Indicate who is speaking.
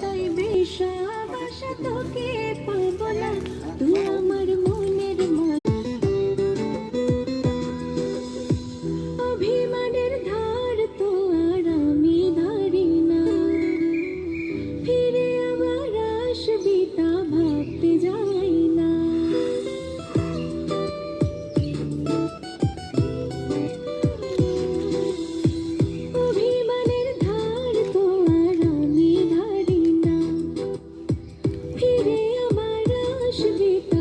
Speaker 1: তোই বিষাবাসা তোকে পা actually